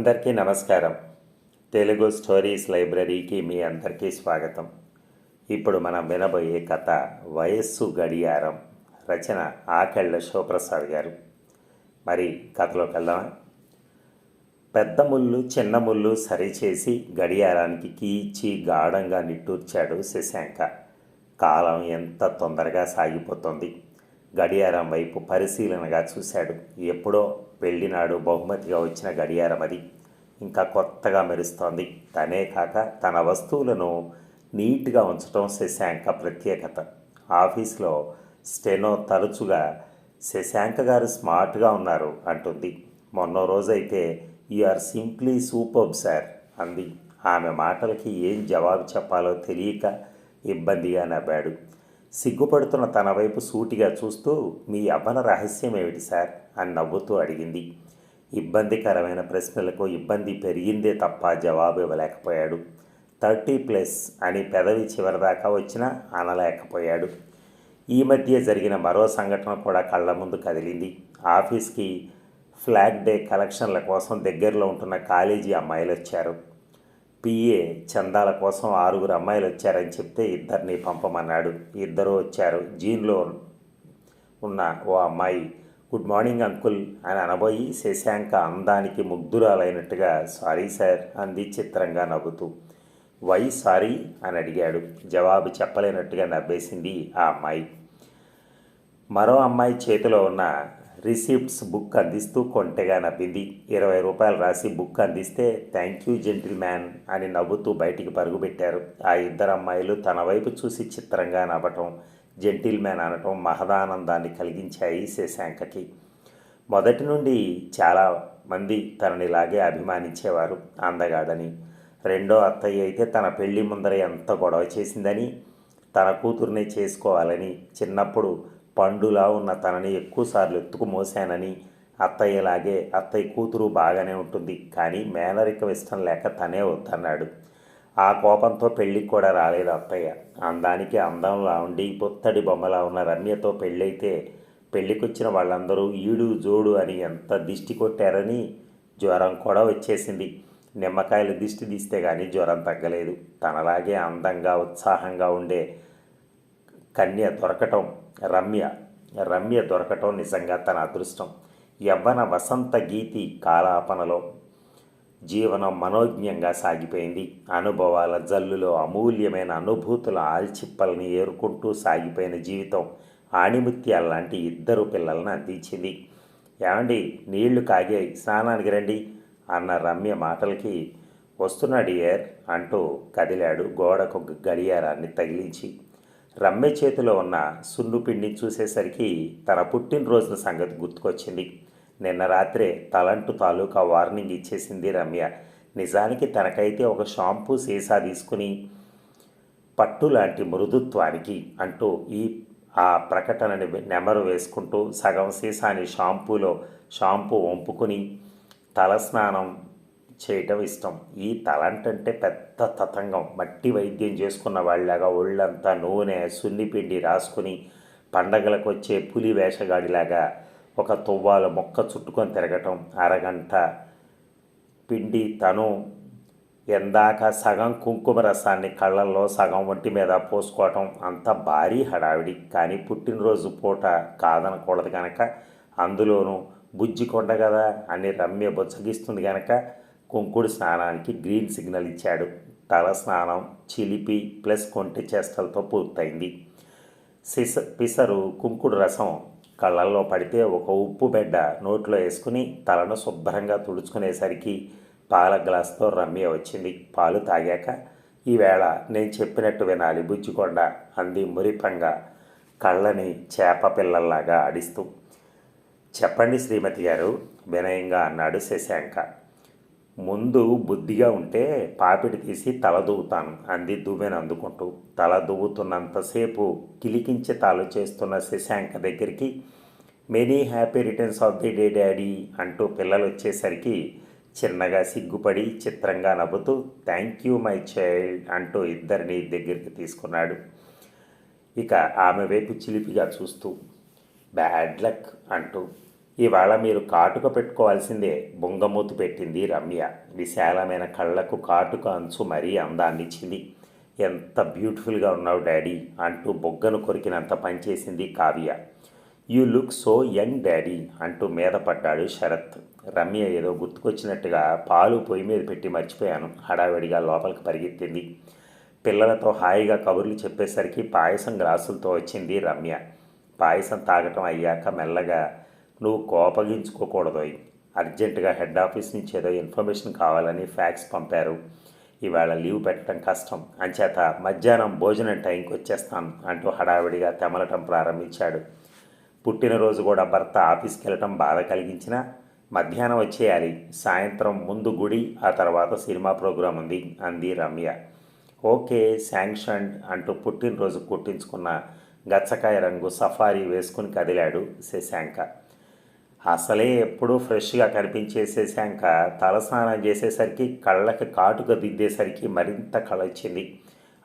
అందరికీ నమస్కారం. తెలుగు స్టోరీస్ లైబ్రరీకి మీ అందరికీ స్వాగతం. ఇప్పుడు మనం వినబోయే కథ వయస్సు గడియారం రచన ఆకళ్ళ శివప్రసాద్ గారు. మరి కథలోకి వెళ్దామా? పెద్ద ముళ్ళు చిన్న ముళ్ళు సరిచేసి గడియారానికి కీచి గాఢంగా నిట్టూర్చాడు శశాంక. కాలం ఎంత తొందరగా సాగిపోతుంది. గడియారం వైపు పరిశీలనగా చూశాడు. ఎప్పుడో పెళ్ళినాడు బహుమతిగా వచ్చిన గడియారం అది. ఇంకా కొత్తగా మెరుస్తోంది. తనే కాక తన వస్తువులను నీట్గా ఉంచటం శశాంక ప్రత్యేకత. ఆఫీస్లో స్టెనో తరచుగా శశాంక గారు స్మార్ట్గా ఉన్నారు అంటుంది. మొన్న రోజైతే you are simply superb sir అంది. ఆమె మాటలకి ఏం జవాబు చెప్పాలో తెలియక ఇబ్బందిగా నవ్వాడు. సిగ్గుపడుతున్న తన వైపు సూటిగా చూస్తూ మీ అవ్వల రహస్యం ఏమిటి సార్? అని నవ్వుతూ అడిగింది. ఇబ్బందికరమైన ప్రశ్నలకు ఇబ్బంది పెరిగిందే తప్ప జవాబు ఇవ్వలేకపోయాడు. థర్టీ ప్లస్ అని పెదవి చివరిదాకా వచ్చినా అనలేకపోయాడు. ఈ మధ్య జరిగిన మరో సంఘటన కూడా కళ్ళ ముందు కదిలింది. ఆఫీస్కి ఫ్లాగ్ డే కలెక్షన్ల కోసం దగ్గరలో ఉంటున్న కాలేజీ అమ్మాయిలు వచ్చారు పిఏ చందాల కోసం ఆరుగురు అమ్మాయిలు వచ్చారని చెప్తే ఇద్దరిని పంపమన్నాడు. ఇద్దరు వచ్చారు. జీన్లో ఉన్న ఓ అమ్మాయి గుడ్ మార్నింగ్ అంకుల్ అని అనబోయి శశాంక అందానికి ముగ్ధురాలైనట్టుగా సారీ సార్ అంది చిత్రంగా నవ్వుతూ. వై సారీ అని అడిగాడు. జవాబు చెప్పలేనట్టుగా నవ్వేసింది ఆ అమ్మాయి. మరో అమ్మాయి చేతిలో ఉన్న రిసిప్ట్స్ బుక్ అందిస్తూ కొంటెగా నవ్వింది. ఇరవై రూపాయలు రాసి బుక్ అందిస్తే థ్యాంక్ యూ జెంటిల్ మ్యాన్ అని నవ్వుతూ బయటికి పరుగుపెట్టారు ఆ ఇద్దరు అమ్మాయిలు తన వైపు చూసి చిత్రంగా నవ్వటం జెంటిల్ మ్యాన్ అనటం మహదానందాన్ని కలిగించాయి శశాంకకి. మొదటి నుండి చాలా మంది తననిలాగే అభిమానించేవారు. అందగాడని రెండో అత్తయ్య అయితే తన పెళ్ళి ముందర ఎంత గొడవ చేసిందని తన కూతుర్నే చేసుకోవాలని చిన్నప్పుడు పండులా ఉన్న తనని ఎక్కువసార్లు ఎత్తుకు మోశానని అత్తయ్యలాగే అత్తయ్య కూతురు బాగానే ఉంటుంది కానీ మేనరికం ఇష్టం లేక తనే వద్దన్నాడు. ఆ కోపంతో పెళ్ళికి కూడా రాలేదు అత్తయ్య. అందానికి అందంలా ఉండి పొత్తడి బొమ్మలా ఉన్న రమ్యతో పెళ్ళైతే పెళ్ళికొచ్చిన వాళ్ళందరూ ఈడు జోడు అని ఎంత దిష్టి కొట్టారని జ్వరం కూడా వచ్చేసింది. నిమ్మకాయలు దిష్టి తీస్తే కానీ జ్వరం తగ్గలేదు. తనలాగే అందంగా ఉత్సాహంగా ఉండే కన్య దొరకటం రమ్య రమ్య దొరకటం నిజంగా తన అదృష్టం. యవ్వన వసంత గీతి కాలాపనలో జీవనం మనోజ్ఞంగా సాగిపోయింది. అనుభవాల జల్లులో అమూల్యమైన అనుభూతుల ఆల్చిప్పల్ని ఏరుకుంటూ సాగిపోయిన జీవితం ఆణిముత్యాల లాంటి ఇద్దరు పిల్లలను అందించింది. ఏమండి నీళ్ళు కాగాయి స్నానానికి రండి అన్న రమ్య మాటలకి వస్తున్నాడు ఏర్ అంటూ కదిలాడు గోడకు గడియారాన్ని తగిలించి. రమ్య చేతిలో ఉన్న సున్నుపిండిని చూసేసరికి తన పుట్టినరోజున సంగతి గుర్తుకొచ్చింది. నిన్న రాత్రే తలంటు తాలూకా వార్నింగ్ ఇచ్చేసింది రమ్య. నిజానికి తనకైతే ఒక షాంపూ సీసా తీసుకుని పట్టు లాంటి మృదుత్వానికి అంటూ ఈ ఆ ప్రకటనని నెమరు వేసుకుంటూ సగం సీసాని షాంపూలో షాంపూ వంపుకుని తలస్నానం చేయటం ఇష్టం. ఈ తలంటంటే పెద్ద తతంగం. మట్టి వైద్యం చేసుకున్న వాళ్ళలాగా ఒళ్ళంతా నూనె సున్నిపిండి రాసుకుని పండగలకు వచ్చే పులి వేషగాడిలాగా ఒక తువ్వాల మొక్క చుట్టుకొని తిరగటం అరగంట పిండి తను ఎందాక సగం కుంకుమ రసాన్ని కళ్ళల్లో సగం ఒంటి మీద పోసుకోవటం అంత భారీ హడావిడి. కానీ పుట్టినరోజు పూట కాదనకూడదు కనుక అందులోనూ బుజ్జి కొండ కదా అని రమ్య బుచ్చగిస్తుంది కనుక కుంకుడు స్నానానికి గ్రీన్ సిగ్నల్ ఇచ్చాడు. తల స్నానం చిలిపి ప్లస్ కొంటి చేష్టలతో పూర్తయింది. సిస పిసరు కుంకుడు రసం కళ్ళల్లో పడితే ఒక ఉప్పు బెడ్డ నోట్లో వేసుకుని తలను శుభ్రంగా తుడుచుకునేసరికి పాల గ్లాస్తో రమ్య వచ్చింది. పాలు తాగాక ఈవేళ నేను చెప్పినట్టు వినాలి బుజ్జికొండ అంది మురిపంగా కళ్ళని చేప పిల్లల్లాగా ఆడిస్తూ చెప్పండి శ్రీమతి గారు వినయంగా అన్నాడు శశాంక. ముందు బుద్ధిగా ఉంటే పాపిడి తీసి తల దువ్వుతాను అంది దువ్వెన అందుకుంటూ. తల దువ్వుతున్నంతసేపు కిలికించి తాలు చేస్తున్న శశాంక దగ్గరికి many happy returns of the day daddy అంటూ పిల్లలు వచ్చేసరికి చిన్నగా సిగ్గుపడి చిత్రంగా నవ్వుతూ థ్యాంక్ యూ మై చైల్డ్ అంటూ ఇద్దరిని దగ్గరికి తీసుకున్నాడు. ఇక ఆమె వైపు చిలిపిగా చూస్తూ బ్యాడ్ లక్ అంటూ. ఇవాళ మీరు కాటుక పెట్టుకోవాల్సిందే. బొంగమూతి పెట్టింది రమ్య. విశాలమైన కళ్ళకు కాటుక అంచు మరీ అందాన్నిచ్చింది. ఎంత బ్యూటిఫుల్గా ఉన్నావు డాడీ అంటూ బొగ్గను కొరికినంత పనిచేసింది Kavya. You look so young daddy అంటూ మీద పడ్డాడు శరత్. రమ్య ఏదో గుర్తుకొచ్చినట్టుగా పాలు పొయ్యి మీద పెట్టి మర్చిపోయాను. హడావిడిగా లోపలికి పరిగెత్తింది. పిల్లలతో హాయిగా కబుర్లు చెప్పేసరికి పాయసం గ్లాసులతో వచ్చింది రమ్య. పాయసం తాగటం అయ్యాక మెల్లగా నువ్వు కోపగించుకోకూడదు అర్జెంటుగా హెడ్ ఆఫీస్ నుంచి ఏదో ఇన్ఫర్మేషన్ కావాలని ఫ్యాక్స్ పంపారు. ఇవాళ లీవ్ పెట్టడం కష్టం. అంచేత మధ్యాహ్నం భోజనం టైంకి వచ్చేస్తాను అంటూ హడావిడిగా తెమలటం ప్రారంభించాడు. పుట్టినరోజు కూడా భర్త ఆఫీస్కి వెళ్ళటం బాధ కలిగించినా మధ్యాహ్నం వచ్చేయాలి. సాయంత్రం ముందు గుడి ఆ తర్వాత సినిమా ప్రోగ్రాం ఉంది అంది రమ్య. ఓకే శాంక్షన్ అంటూ పుట్టినరోజు కుట్టించుకున్న గచ్చకాయ రంగు సఫారీ వేసుకుని కదిలాడు శశాంక. అసలే ఎప్పుడూ ఫ్రెష్గా కనిపించేసేసాక తలస్నానం చేసేసరికి కళ్ళకి కాటుక దిద్దేసరికి మరింత కళ వచ్చింది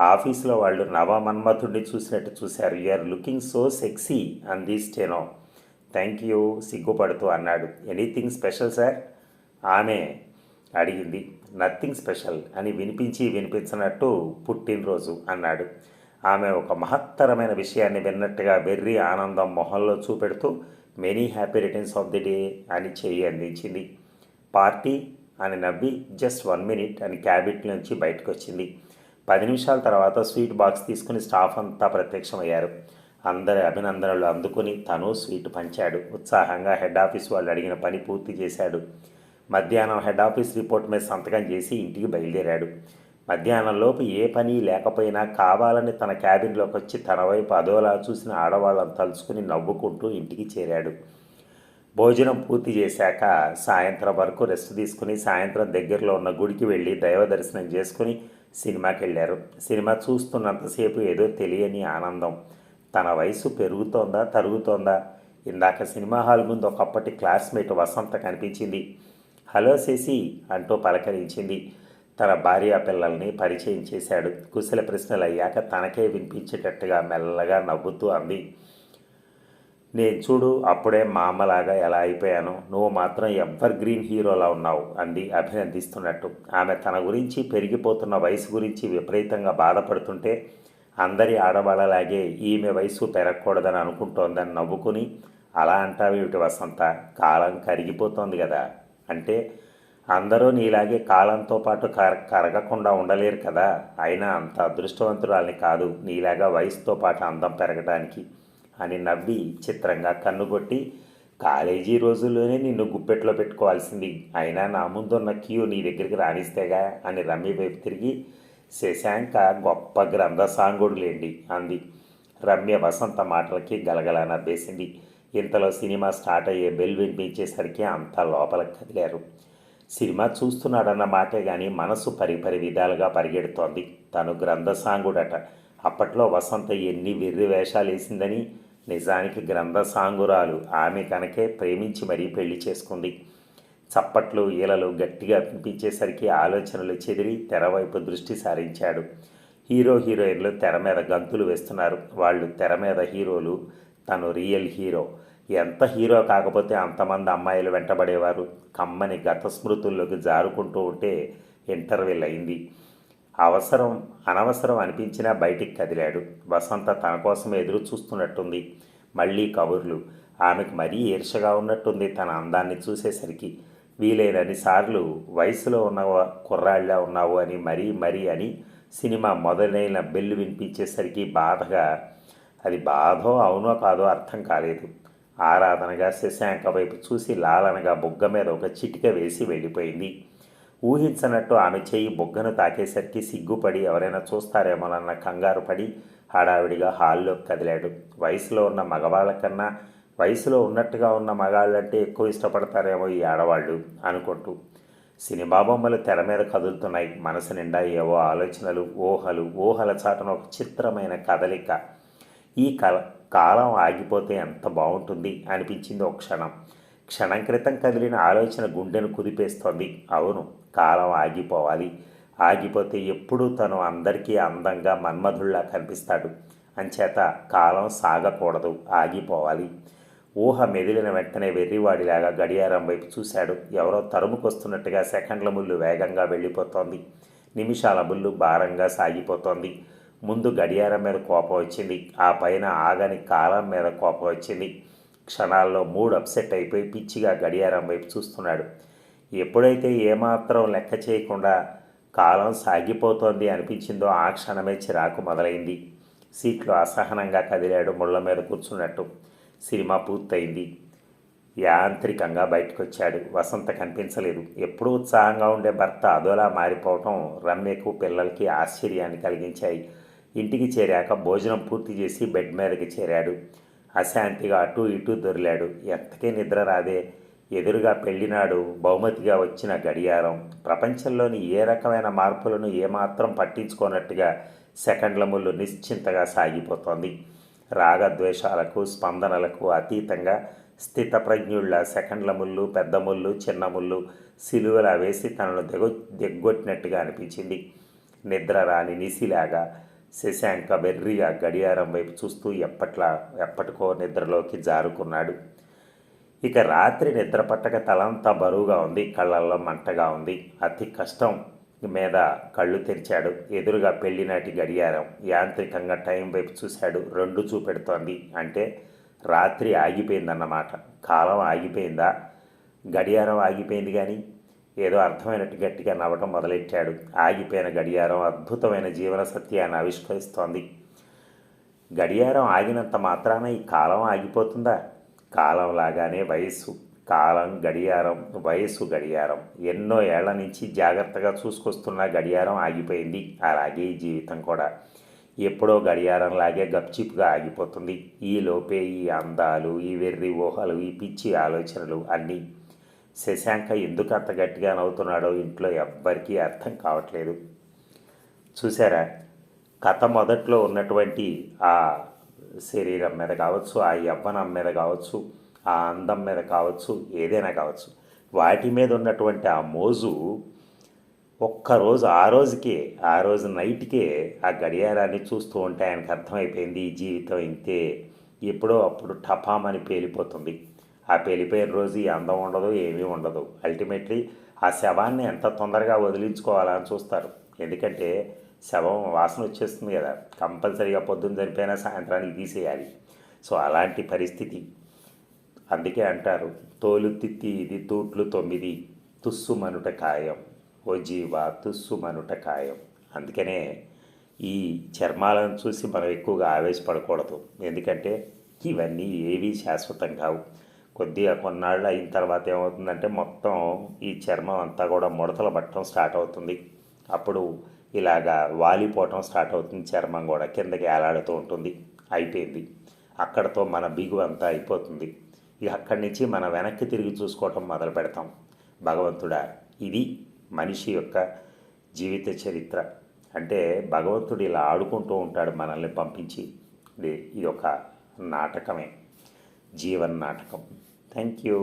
ఆఫీసులో వాళ్ళు నవమన్మథుడిని చూసినట్టు చూశారు. యూఆర్ లుకింగ్ సో సెక్సీ అంది స్టెనో థ్యాంక్ యూ సిగ్గుపడుతూ అన్నాడు. ఎనీథింగ్ స్పెషల్ సార్ ఆమె అడిగింది. నథింగ్ స్పెషల్ అని వినిపించి వినిపించినట్టు పుట్టినరోజు అన్నాడు. ఆమె ఒక మహత్తరమైన విషయాన్ని విన్నట్టుగా వెర్రి ఆనందం మొహంలో చూపెడుతూ many happy returns of the day అని చెయ్యి అందించింది. పార్టీ అని నవ్వి జస్ట్ వన్ మినిట్ అని క్యాబిట్ నుంచి బయటకు వచ్చింది పది నిమిషాల తర్వాత స్వీట్ బాక్స్ తీసుకుని స్టాఫ్ అంతా ప్రత్యక్షమయ్యారు. అందరి అభినందనలు అందుకుని తను స్వీట్ పంచాడు. ఉత్సాహంగా హెడ్ ఆఫీస్ వాళ్ళు అడిగిన పని పూర్తి చేశాడు. మధ్యాహ్నం హెడ్ ఆఫీస్ రిపోర్ట్ మీద సంతకం చేసి ఇంటికి బయలుదేరాడు. మధ్యాహ్నంలోపు ఏ పని లేకపోయినా కావాలని తన క్యాబిన్లోకి వచ్చి తన వైపు అదోలా చూసిన ఆడవాళ్ళని తలుచుకుని నవ్వుకుంటూ ఇంటికి చేరాడు. భోజనం పూర్తి చేశాక సాయంత్రం వరకు రెస్ట్ తీసుకుని సాయంత్రం దగ్గరలో ఉన్న గుడికి వెళ్ళి దైవ దర్శనం చేసుకుని సినిమాకి వెళ్ళారు సినిమా చూస్తున్నంతసేపు ఏదో తెలియని ఆనందం. తన వయసు పెరుగుతోందా తరుగుతోందా? ఇందాక సినిమా హాల్ ముందు ఒకప్పటి క్లాస్మేట్ వసంత కనిపించింది. హలో శశి అంటూ పలకరించింది. తన భార్య పిల్లల్ని పరిచయం చేశాడు. కుశల ప్రశ్నలు అయ్యాక తనకే వినిపించేటట్టుగా మెల్లగా నవ్వుతూ అంది. నేను చూడు అప్పుడే మా అమ్మలాగా ఎలా అయిపోయాను. నువ్వు మాత్రం ఎవర్ గ్రీన్ హీరోలా ఉన్నావు అంది అభినందిస్తున్నట్టు. ఆమె తన గురించి పెరిగిపోతున్న వయసు గురించి విపరీతంగా బాధపడుతుంటే అందరి ఆడవాళ్ళలాగే ఈమె వయసు పెరగకూడదని అనుకుంటోందని నవ్వుకుని అలా అంటావేమిటి వసంత? కాలం కరిగిపోతోంది కదా? అంటే అందరూ నీలాగే కాలంతో పాటు కర కరగకుండా ఉండలేరు కదా. అయినా అంత అదృష్టవంతురాలని కాదు నీలాగా వయసుతో పాటు అందం పెరగడానికి అని నవ్వి చిత్రంగా కన్నుగొట్టి కాలేజీ రోజుల్లోనే నిన్ను గుప్పెట్లో పెట్టుకోవాల్సింది. అయినా నా ముందున్న క్యూ నీ దగ్గరికి రాణిస్తేగా అని రమ్య వైపు తిరిగి శశాంక గొప్ప గ్రంథ సాంగుడులేండి అంది. రమ్య వసంత మాటలకి గలగల నవ్వేసింది. ఇంతలో సినిమా స్టార్ట్ అయ్యే బెల్ వినిపించేసరికి అంతా లోపలికి కదిలారు. సినిమా చూస్తున్నాడన్న మాటే కానీ మనసు పరిపరి విధాలుగా పరిగెడుతోంది. తను గ్రంథసాంగుడట. అప్పట్లో వసంత ఎన్ని వెర్రి వేషాలు వేసిందని నిజానికి గ్రంథసాంగురాలు. ఆమె కనుకే ప్రేమించి మరీ పెళ్ళి చేసుకుంది. చప్పట్లు ఈలలు గట్టిగా వినిపించేసరికి ఆలోచనలు చెదిరి తెరవైపు దృష్టి సారించాడు. హీరో హీరోయిన్లు తెర మీద గంతులు వేస్తున్నారు. వాళ్ళు తెర మీద హీరోలు తను రియల్ హీరో. ఎంత హీరో కాకపోతే అంతమంది అమ్మాయిలు వెంటబడేవారు. కమ్మని గత స్మృతుల్లోకి జారుకుంటూ ఉంటే ఇంటర్వెల్ అయింది. అవసరం అనవసరం అనిపించినా బయటికి కదిలాడు. వసంత తన కోసం ఎదురు చూస్తున్నట్టుంది. మళ్ళీ కబుర్లు. ఆమెకు మరీ ఈర్షగా ఉన్నట్టుంది తన అందాన్ని చూసేసరికి. వీలైనన్ని సార్లు వయసులో ఉన్న కుర్రాళ్ళ ఉన్నావు అని మరీ మరీ అని సినిమా మొదలైన బెల్లు వినిపించేసరికి బాధగా అది బాధో అవునో కాదో అర్థం కాలేదు. ఆరాధనగా శశాంక వైపు చూసి లాలనగా బుగ్గ మీద ఒక చిటిక వేసి వెళ్ళిపోయింది. ఊహించనట్టు ఆమె చేయి బొగ్గను తాకేసరికి సిగ్గుపడి ఎవరైనా చూస్తారేమోనన్న కంగారు పడి హడావిడిగా హాల్లో కదిలాడు. వయసులో ఉన్న మగవాళ్ళకన్నా వయసులో ఉన్నట్టుగా ఉన్న మగాళ్ళంటే ఎక్కువ ఇష్టపడతారేమో ఈ ఆడవాళ్ళు అనుకుంటూ సినిమా బొమ్మలు తెర మీద కదులుతున్నాయి. మనసు నిండా ఏవో ఆలోచనలు ఊహలు ఊహల చాటున ఒక చిత్రమైన కదలిక. ఈ కల కాలం ఆగిపోతే ఎంత బాగుంటుంది అనిపించింది ఒక క్షణం. క్షణం క్రితం కదిలిన ఆలోచన గుండెను కుదిపేస్తోంది. అవును కాలం ఆగిపోవాలి. ఆగిపోతే ఎప్పుడూ తను అందరికీ అందంగా మన్మధుల్లా కనిపిస్తాడు. అంచేత కాలం సాగకూడదు ఆగిపోవాలి. ఊహ మెదిలిన వెంటనే వెర్రివాడిలాగా గడియారం వైపు చూశాడు. ఎవరో తరుముకొస్తున్నట్టుగా సెకండ్ల ముళ్ళు వేగంగా వెళ్ళిపోతోంది. నిమిషాల ముళ్ళు భారంగా సాగిపోతోంది. ముందు గడియారం మీద కోపం వచ్చింది. ఆ పైన ఆగని కాలం మీద కోపం వచ్చింది. క్షణాల్లో మూడు అప్సెట్ అయిపోయి పిచ్చిగా గడియారం వైపు చూస్తున్నాడు. ఎప్పుడైతే ఏమాత్రం లెక్క చేయకుండా కాలం సాగిపోతోంది అనిపించిందో ఆ క్షణమే చిరాకు మొదలైంది. సీట్లో అసహనంగా కదిలాడు ముళ్ళ మీద కూర్చున్నట్టు సినిమా పూర్తయింది. యాంత్రికంగా బయటకు వచ్చాడు వసంత కనిపించలేదు. ఎప్పుడూ ఉత్సాహంగా ఉండే భర్త అదోలా మారిపోవటం రమ్యకు పిల్లలకి ఆశ్చర్యాన్ని కలిగించాయి. ఇంటికి చేరాక భోజనం పూర్తి చేసి బెడ్ మీదకి చేరాడు. అశాంతిగా అటు ఇటు దొరిలాడు. ఎంతకే నిద్ర రాదే. ఎదురుగా పెళ్ళినాడు బహుమతిగా వచ్చిన గడియారం. ప్రపంచంలోని ఏ రకమైన మార్పులను ఏమాత్రం పట్టించుకోనట్టుగా సెకండ్ల ముళ్ళు నిశ్చింతగా సాగిపోతోంది. రాగద్వేషాలకు స్పందనలకు అతీతంగా స్థితప్రజ్ఞుళ్ళ సెకండ్ల ముళ్ళు పెద్ద ముళ్ళు చిన్న ముళ్ళు సిలువలా వేసి తనను దిగొ దిగ్గొట్టినట్టుగా అనిపించింది. నిద్ర రాని నిసిలాగా శశాంక బెర్రిగా గడియారం వైపు చూస్తూ ఎప్పట్లా ఎప్పటికో నిద్రలోకి జారుకున్నాడు. ఇక రాత్రి నిద్ర పట్టక తలంతా బరువుగా ఉంది కళ్ళల్లో మంటగా ఉంది. అతి కష్టం మీద కళ్ళు తెరిచాడు. ఎదురుగా పెళ్ళినాటి గడియారం యాంత్రికంగా టైం వైపు చూశాడు. రెండు చూపెడుతోంది. అంటే రాత్రి ఆగిపోయిందన్నమాట. కాలం ఆగిపోయిందా? గడియారం ఆగిపోయింది కానీ ఏదో అర్థమైనట్టు గట్టిగా నవ్వటం మొదలెట్టాడు. ఆగిపోయిన గడియారం అద్భుతమైన జీవన సత్యాన్ని ఆవిష్కరిస్తోంది. గడియారం ఆగినంత మాత్రాన ఈ కాలం ఆగిపోతుందా? కాలం లాగానే వయస్సు కాలం గడియారం వయస్సు గడియారం. ఎన్నో ఏళ్ళ నుంచి జాగ్రత్తగా చూసుకొస్తున్న గడియారం ఆగిపోయింది. అలాగే ఈ జీవితం కూడా. ఎప్పుడో గడియారం లాగే గప్చిప్గా ఆగిపోతుంది. ఈ లోపే ఈ అందాలు ఈ వెర్రి ఊహలు ఈ పిచ్చి ఆలోచనలు అన్నీ శశాంక ఎందుకు అంత గట్టిగా నవ్వుతున్నాడో ఇంట్లో ఎవ్వరికీ అర్థం కావట్లేదు. చూసారా కథ మొదట్లో ఉన్నటువంటి ఆ శరీరం మీద కావచ్చు ఆ యవ్వనం మీద కావచ్చు ఆ అందం మీద కావచ్చు ఏదైనా కావచ్చు వాటి మీద ఉన్నటువంటి ఆ మోజు ఒక్కరోజు ఆ రోజుకే ఆ రోజు నైట్కే ఆ గడియారాన్ని చూస్తూ ఉంటే ఆయనకు అర్థమైపోయింది ఈ జీవితం ఇంతే ఎప్పుడో అప్పుడు టపామని పేలిపోతుంది. ఆ పెళ్ళిపోయిన రోజు ఈ అందం ఉండదు ఏమీ ఉండదు. అల్టిమేట్లీ ఆ శవాన్ని ఎంత తొందరగా వదిలించుకోవాలా అని చూస్తారు. ఎందుకంటే శవం వాసన వచ్చేస్తుంది కదా. కంపల్సరీగా పొద్దున్న చనిపోయినా సాయంత్రానికి తీసేయాలి. సో అలాంటి పరిస్థితి. అందుకే అంటారు తోలు తిత్తి ఇది తూట్లు తొమ్మిది తుస్సు మనుట ఖాయం. ఓ జీవ తుస్సు మనుట ఖాయం. అందుకనే ఈ చర్మాలను చూసి మనం ఎక్కువగా ఆవేశపడకూడదు. ఎందుకంటే ఇవన్నీ ఏవీ శాశ్వతం కావు. కొద్దిగా కొన్నాళ్ళు అయిన తర్వాత ఏమవుతుందంటే మొత్తం ఈ చర్మం అంతా కూడా ముడతలు పట్టడం స్టార్ట్ అవుతుంది. అప్పుడు ఇలాగా వాలిపోవటం స్టార్ట్ అవుతుంది చర్మం కూడా కిందకి ఏలాడుతూ ఉంటుంది. అయిపోయింది. అక్కడతో మన బిగు అంతా అయిపోతుంది. ఇక అక్కడి నుంచి మనం వెనక్కి తిరిగి చూసుకోవటం మొదలు పెడతాం. భగవంతుడా ఇది మనిషి యొక్క జీవిత చరిత్ర. అంటే భగవంతుడు ఇలా ఆడుకుంటూ ఉంటాడు మనల్ని పంపించి. ఇది ఇది ఒక నాటకమే. జీవన్ నాటకం. Thank you